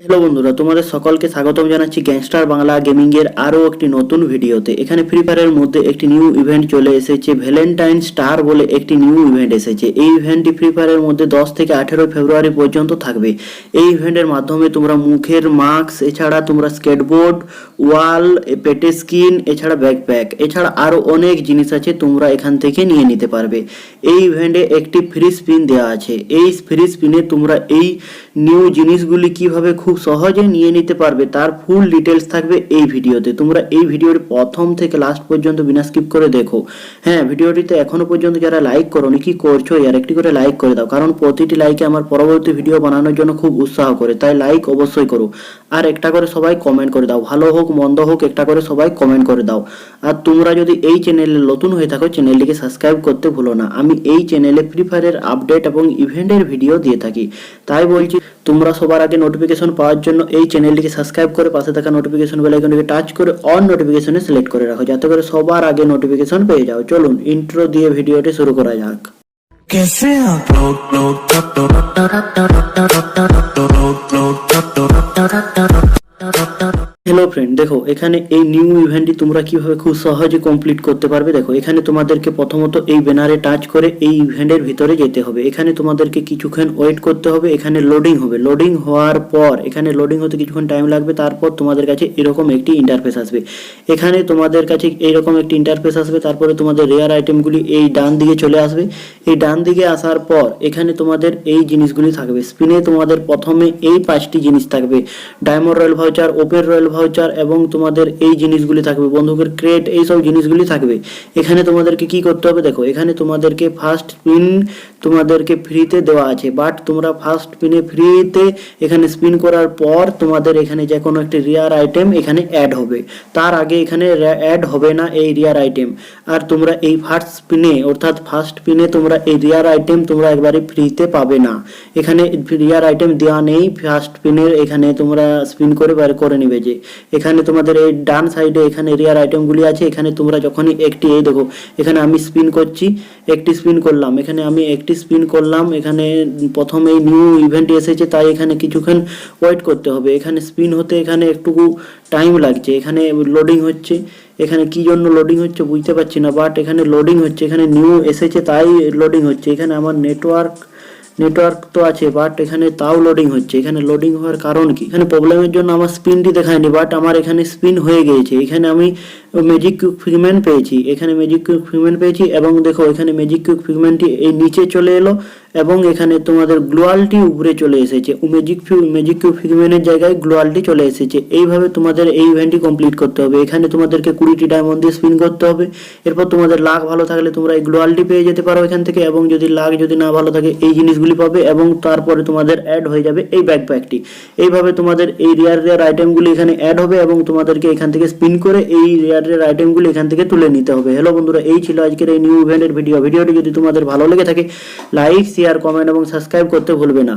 Hello বন্ধুরা, তোমাদের সকলকে স্বাগতম জানাচ্ছি গ্যাংস্টার বাংলা গেমিং এর আরও একটি নতুন ভিডিওতে। এখানে ফ্রি ফায়ারের মধ্যে একটি নিউ ইভেন্ট চলে এসেছে ভ্যালেন্টাইন স্টার বলে একটি নিউ ইভেন্ট এসেছে। এই ইভেন্টটি ফ্রি ফায়ারের মধ্যে দশ থেকে আঠেরো ফেব্রুয়ারি পর্যন্ত থাকবে। এই ইভেন্টের মাধ্যমে তোমরা মুখের মাস্ক এছাড়া তোমরা স্কেটবোর্ড ওয়াল পেটে স্কিন এছাড়া ব্যাকপ্যাক এছাড়া আরও অনেক জিনিস আছে তোমরা এখান থেকে নিয়ে নিতে পারবে। এই ইভেন্টে একটি ফ্রি স্পিন দেওয়া আছে। এই ফ্রি স্পিনে তোমরা এই নিউ জিনিসগুলি কীভাবে খুব সহজে নিয়ে নিতে পারবে। তার ফুল ডিটেলস থাকবে এই ভিডিওতে। তোমরা এই ভিডিওর প্রথম থেকে লাস্ট পর্যন্ত বিনা স্কিপ করে দেখো। হ্যাঁ ভিডিওটিতে এখনও পর্যন্ত যারা লাইক করোনি, কি করছ? আর একটি করে লাইক করে দাও। কারণ প্রতিটি লাইকে আমার পরবর্তী ভিডিও বানানোর জন্য খুব উৎসাহ করে। তাই লাইক অবশ্যই করো। আর একটা করে সবাই কমেন্ট করে দাও। ভালো হোক, মন্দ হোক, একটা করে সবাই কমেন্ট করে দাও। আর তোমরা যদি এই চ্যানেলে নতুন হয়ে থাকো চ্যানেলটিকে সাবস্ক্রাইব করতে ভুলো না। আমি এই চ্যানেলে ফ্রি ফায়ারের আপডেট এবং ইভেন্টের ভিডিও দিয়ে থাকি। তাই বলছি, তোমরা সবার আগে নোটিফিকেশন পাওয়ার জন্য এই চ্যানেলটিকে সাবস্ক্রাইব করে পাশে থাকা নোটিফিকেশন বেল আইকনটিকে টাচ করে অন নোটিফিকেশনে সিলেক্ট করে রাখো যাতে করে সবার আগে নোটিফিকেশন পেয়ে যাও চলুন ইন্ট্রো দিয়ে ভিডিওটি শুরু করা যাক कैसे आप लोग लोग ফ্রেন্ড দেখো, এখানে এই নিউ ইভেন্টটি তোমরা কীভাবে খুব সহজে কমপ্লিট করতে পারবে, দেখো, এখানে তোমাদেরকে প্রথমত এই ব্যানারে টাচ করে এই ইভেন্টের ভিতরে যেতে হবে। এখানে তোমাদেরকে কিছুক্ষণ ওয়েট করতে হবে, এখানে লোডিং হবে। লোডিং হওয়ার পর, এখানে লোডিং হতে কিছুক্ষণ টাইম লাগবে, তারপর তোমাদের কাছে এরকম একটি ইন্টারফেস আসবে। এখানে তোমাদের কাছে এইরকম একটি ইন্টারফেস আসবে, তারপরে তোমাদের রেয়ার আইটেমগুলি এই ডান দিকে চলে আসবে। এই ডান দিকে আসার পর, এখানে তোমাদের এই জিনিসগুলি থাকবে। স্পিনে তোমাদের প্রথমে এই পাঁচটি জিনিস থাকবে। Diamond royal voucher open royal voucher এবং তোমাদের এই জিনিসগুলি থাকবে। বন্দুকের ক্রেট এই সব জিনিসগুলি থাকবে। এখানে তোমাদেরকে কি করতে হবে? দেখো, এখানে তোমাদেরকে ফার্স্ট স্পিন তোমাদেরকে ফ্রিতে দেওয়া আছে। বাট তোমরা ফার্স্ট স্পিনে ফ্রিতে এখানে স্পিন করার পর তোমাদের এখানে যে কোনো একটি রিয়ার আইটেম এখানে অ্যাড হবে। তার আগে এখানে অ্যাড হবে না এই রিয়ার আইটেম আর তোমরা এই ফার্স্ট স্পিনে অর্থাৎ ফার্স্ট স্পিনে তোমরা এই রিয়ার আইটেম তোমরা একবারে ফ্রিতে পাবে না। এখানে রিয়ার আইটেম দেওয়া নেই ফার্স্ট স্পিনের এখানে তোমরা স্পিন করে বার করে নেবে যে। এখানে তোমাদের এই ডান সাইডে এখানে রিয়ার আইটেমগুলি আছে, এখানে তোমরা যখনই একটি, এই দেখো, এখানে আমি স্পিন করছি, একটি স্পিন করলাম, এখানে আমি একটি স্পিন করলাম, এখানে প্রথম নিউ ইভেন্ট এসেছে, তাই এখানে কিছুক্ষণ ওয়েট করতে হবে। এখানে স্পিন হতে এখানে একটুকু টাইম লাগছে, এখানে লোডিং হচ্ছে। এখানে কি জন্য লোডিং হচ্ছে বুঝতে পারছি না বাট এখানে লোডিং হচ্ছে, এখানে নিউ এসেছে, তাই লোডিং হচ্ছে। এখানে আমার নেটওয়ার্ক নেটওয়ার্ক তো আছে বাট এখানে তাও লোডিং হচ্ছে। এখানে লোডিং হওয়ার কারণ কি? এখানে প্রবলেমের জন্য আমার স্পিনটি দেখায়নি বাট আমার এখানে স্পিন হয়ে গিয়েছে। এখানে আমি ম্যাজিক কিউক ফিগমেন্ট পেয়েছি। এখানে ম্যাজিক কিউক ফিগমেন্ট পেয়েছি এবং দেখো এখানে ম্যাজিক কিউক ফিগমেন্টটি এই নিচে চলে এলো এবং এখানে তোমাদের গ্লোয়ালটি উপরে চলে এসেছে। ম্যাজিক ম্যাজিক কিউব ফিগমেন্টের জায়গায় গ্লোয়ালটি চলে এসেছে। এইভাবে তোমাদের এই ইভেন্টটি কমপ্লিট করতে হবে। এখানে তোমাদেরকে কুড়িটি ডায়মন্ড দিয়ে স্পিন করতে হবে। এরপর তোমাদের লাক ভালো থাকলে তোমরা এই গ্লোয়ালটি পেয়ে যেতে পারো এখান থেকে এবং যদি লাক যদি না ভালো থাকে, এই জিনিসগুলি পাবে এবং তারপরে তোমাদের অ্যাড হয়ে যাবে এই ব্যাকপ্যাকটি এইভাবে তোমাদের এই রেয়ার রেয়ার আইটেমগুলি এখানে অ্যাড হবে এবং তোমাদেরকে এখান থেকে স্পিন করে এই রেয়ার রেয়ার আইটেমগুলি এখান থেকে তুলে নিতে হবে। হ্যালো বন্ধুরা, এই ছিল আজকের এই নিউ ইভেন্টের ভিডিও ভিডিওটি যদি তোমাদের ভালো লেগে থাকে লাইক শেয়ার কমেন্ট এবং সাবস্ক্রাইব করতে ভুলবে না।